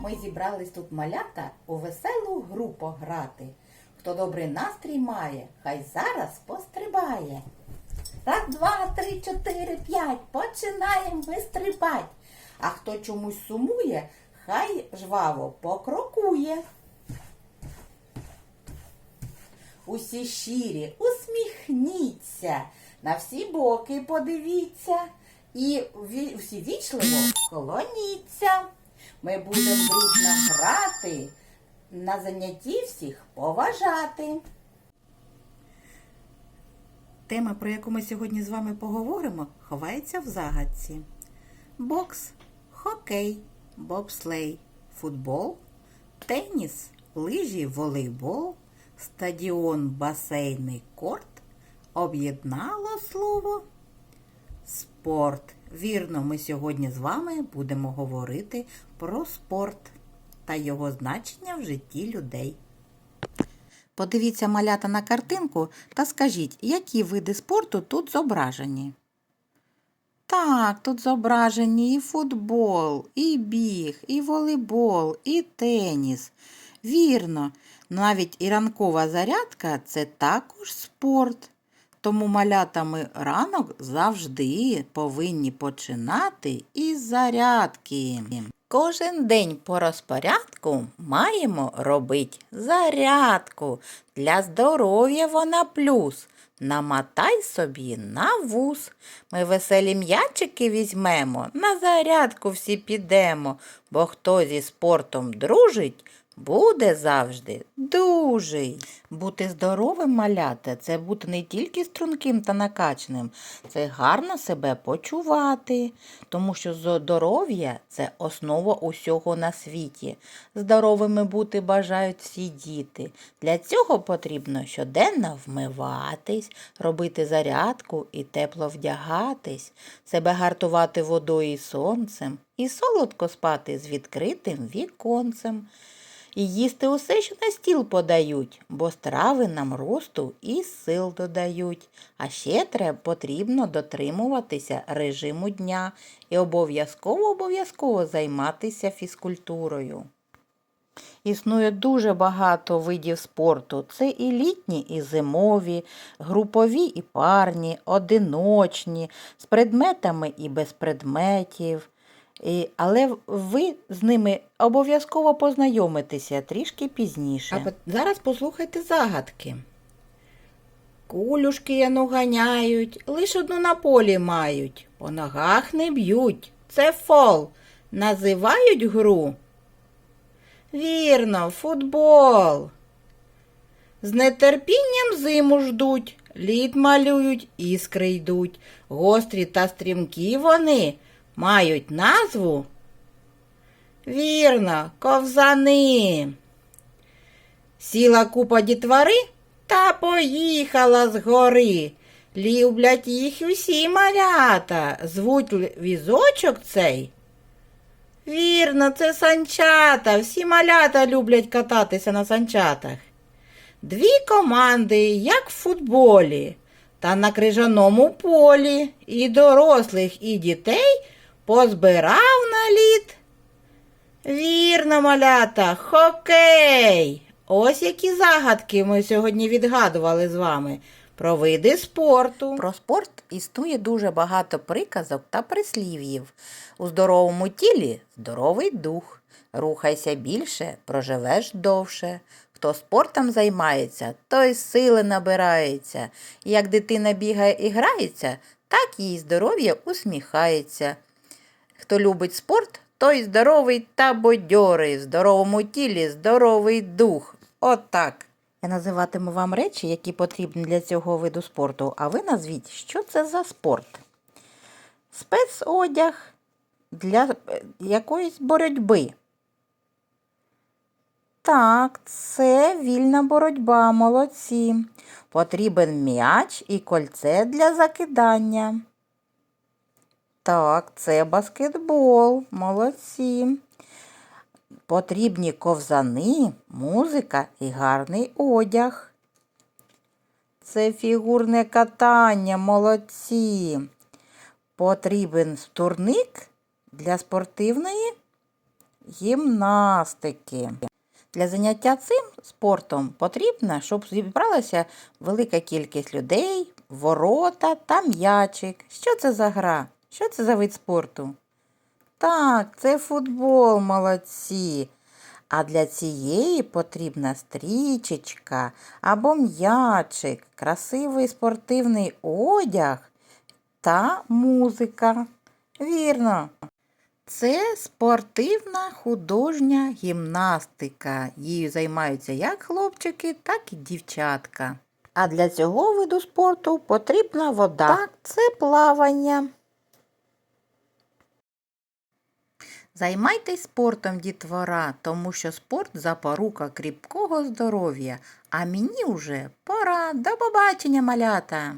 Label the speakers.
Speaker 1: Ми зібрались тут малята у веселу гру пограти. Хто добрий настрій має, хай зараз пострибає. Раз, два, три, чотири, п'ять. Починаємо ми стрибать. А хто чомусь сумує, хай жваво покрокує. Усі щирі, усміхніться, на всі боки подивіться і всі вічливо колоніться. Ми будемо дружно грати, на занятті всіх поважати. Тема, про яку ми сьогодні з вами поговоримо, ховається в загадці. Бокс, хокей, бобслей, футбол, теніс, лижі, волейбол, стадіон, басейний корт об'єднало слово спорт. Вірно, ми сьогодні з вами будемо говорити про спорт та його значення в житті людей. Подивіться малята на картинку та скажіть, які види спорту тут зображені. Так, тут зображені і футбол, і біг, і волейбол, і теніс. Вірно, навіть і ранкова зарядка це також спорт. Тому малята ми ранок завжди повинні починати із зарядки. Кожен день по розпорядку маємо робити зарядку. Для здоров'я вона плюс. Намотай собі на вуз. Ми веселі м'ячики візьмемо, на зарядку всі підемо, бо хто зі спортом дружить, буде завжди дужий. Бути здоровим малята це бути не тільки струнким та накачним, це гарно себе почувати, тому що здоров'я це основа усього на світі. Здоровими бути бажають всі діти. Для цього потрібно щоденно вмиватись, робити зарядку і тепло вдягатись, себе гартувати водою і сонцем, і солодко спати з відкритим віконцем. І їсти усе, що на стіл подають, бо страви нам росту і сил додають. А ще треба потрібно дотримуватися режиму дня і обов'язково обов'язково займатися фізкультурою. Існує дуже багато видів спорту. Це і літні, і зимові, групові і парні, одиночні, з предметами і без предметів. Але ви з ними обов'язково познайомитеся трішки пізніше. А зараз послухайте загадки. Кулюшки яну ганяють, лиш одну на полі мають, по ногах не б'ють. Це фол. Називають гру. Вірно, футбол. З нетерпінням зиму ждуть, лід малюють, іскри йдуть. Гострі та стрімкі вони мають назву. Вірно, ковзани. Сіла купа дітвори та поїхала з гори. Люблять їх усі малята. Звуть візочок цей. Вірно, це санчата. Всі малята люблять кататися на санчатах. Дві команди, як в футболі, та на крижаному полі і дорослих, і дітей позбирав на лід. Вірно, малята, хокей. Ось які загадки ми сьогодні відгадували з вами про види спорту. Про спорт існує дуже багато приказок та прислів'їв. У здоровому тілі здоровий дух. Рухайся більше, проживеш довше. Хто спортом займається, той сили набирається. Як дитина бігає і грається, так їй здоров'я усміхається. Хто любить спорт, той здоровий та бодьорий, здоровому тілі здоровий дух. Отак. Я називатиму вам речі, які потрібні для цього виду спорту, а ви назвіть, що це за спорт. Спецодяг для е, якоїсь боротьби. Так, це вільна боротьба, молодці. Потрібен м'яч і кольце для закидання. Так, це баскетбол, молодці. Потрібні ковзани, музика і гарний одяг. це фігурне катання, молодці. Потрібен турник для спортивної гімнастики. Для заняття цим спортом потрібно, щоб зібралася велика кількість людей, ворота та м'ячик. Що це за гра? Що це за вид спорту? Так, це футбол, молодці. А для цієї потрібна стрічечка або м'ячик, красивий спортивний одяг та музика. Вірно. Це спортивна художня гімнастика. Її займаються як хлопчики, так і дівчатка. А для цього виду спорту потрібна вода. Так, це плавання. Займайтесь спортом, дітвора, тому що спорт запорука кріпкого здоров'я. А мені вже пора. До побачення, малята!